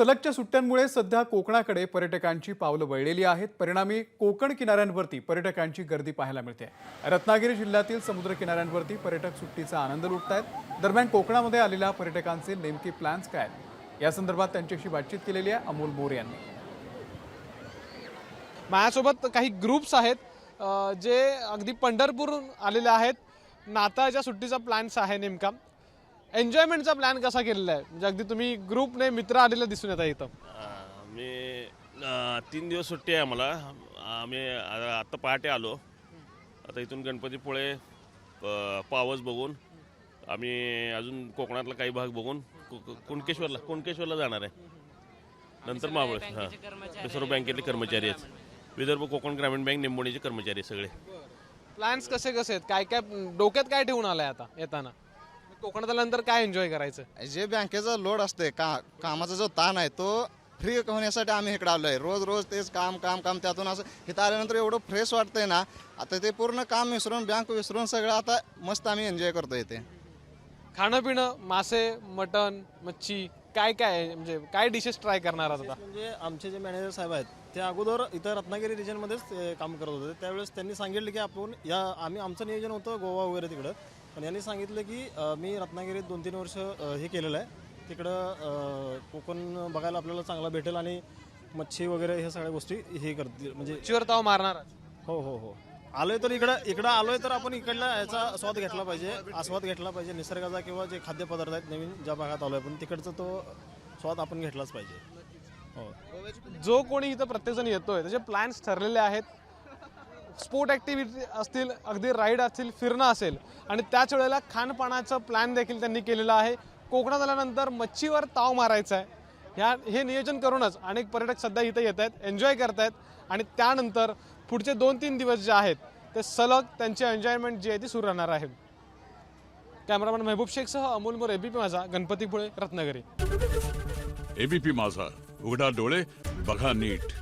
सलगच्या सुट्ट्यांमुळे सध्या कोकणाकडे पर्यटकांची पावलं वळलेली आहेत. परिणामी कोकण किनाऱ्यांवरती पर्यटकांची गर्दी पाहायला मिळते. रत्नागिरी जिल्ह्यातील समुद्र किनाऱ्यांवरती पर्यटक सुट्टीचा आनंद लुटत आहेत दरम्यान कोकणामध्ये आलेल्या पर्यटकांचे नेमके प्लॅन्स काय आहेत? या संदर्भात त्यांच्याशी बातचीत केलेली आहे अमोल मोरे यांनी. माझ्यासोबत काही ग्रुप्स आहेत जे अगदी पंढरपूर आलेले आहेत. नाताळच्या सुट्टीचा प्लॅन्स आहे नेमका. एन्जॉयमेंटचा प्लॅन कसा केलेला आहे? म्हणजे अगदी तुम्ही ग्रुपने मित्र आलेले दिसून येतात इथं. मी अं, तीन दिवस सुट्टी आहे आम्हाला आम्ही आ- आत्ता पहाटे आलो. आता इथून गणपतीपुळे पावस बघून आम्ही अजून कोकणातला काही भाग बघून कु- कु- कुणकेश्वरला कुणकेश्वरला जाणार आहे. नंतर महाबळेश्वर हां. रिझर्व्ह बँकेतले कर्मचारी आहेत. विदर्भ कोकण ग्रामीण बँक निंबोणीचे कर्मचारी आहेत सगळे. प्लॅन्स कसे कसे आहेत? काय काय डोक्यात काय ठेवून आलाय आता येताना? कोकणात आल्यानंतर काय एन्जॉय करायचं? जे बँकेचा लोड असते का कामाचा जो ताण आहे तो फ्री होण्यासाठी आम्ही इकडे आलो आहे रोज रोज तेच काम काम काम त्यातून असं इथं आल्यानंतर एवढं फ्रेश वाटतंय ना आता ते पूर्ण काम विसरून बँक विसरून सगळं आता मस्त आम्ही एन्जॉय करतो इथे. खाणं पिणं मासे मटण मच्छी काय काय आहे? म्हणजे काय डिशेस ट्राय करणार आहात आता? म्हणजे आमचे जे मॅनेजर साहेब आहेत ते अगोदर इथं रत्नागिरी रिजनमध्येच काम करत होते. त्यावेळेस त्यांनी सांगितलं की आपण या आम्ही आमचं नियोजन होतं गोवा वगैरे तिकडं. पण यांनी सांगितलं की अं, मी रत्नागिरीत दोन तीन वर्ष अं, हे केलेलं आहे. तिकडं अं, कोकण बघायला आपल्याला चांगला भेटेल आणि मच्छी वगैरे ह्या सगळ्या गोष्टी हे करतील. म्हणजे मच्छीवर ताव मारणार. हो हो हो. आलोय तर इकडं इकडं आलोय तर आपण इकडला याचा स्वाद घेतला पाहिजे. आस्वाद घेतला पाहिजे. निसर्गाचा किंवा जे खाद्यपदार्थ आहेत नवीन ज्या भागात आलोय आपण तिकडचा तो स्वाद आपण घेतलाच पाहिजे. हो. जो कोणी इथं प्रत्येकजण येतोय त्याचे प्लॅन्स ठरलेले आहेत. स्पोर्ट ॲक्टिव्हिटी असतील अगदी राईड असतील फिरणं असेल. आणि त्याच वेळेला खानपानाचं प्लॅन देखील त्यांनी केलेलं आहे. कोकणात आल्यानंतर मच्छीवर ताव मारायचा आहे. ह्या हे नियोजन करूनच अनेक पर्यटक सध्या इथं येत आहेत एन्जॉय करत आहेत आणि त्यानंतर पुढचे दोन तीन दिवस जे आहेत ते सलग त्यांची एन्जॉयमेंट जी आहे ती सुरू राहणार आहे. कॅमेरामॅन महबूब शेखसह अमोल मोर एबीपी माझा गणपतीपुळे रत्नागिरी. एबीपी माझा उघडा डोळे बघा नीट.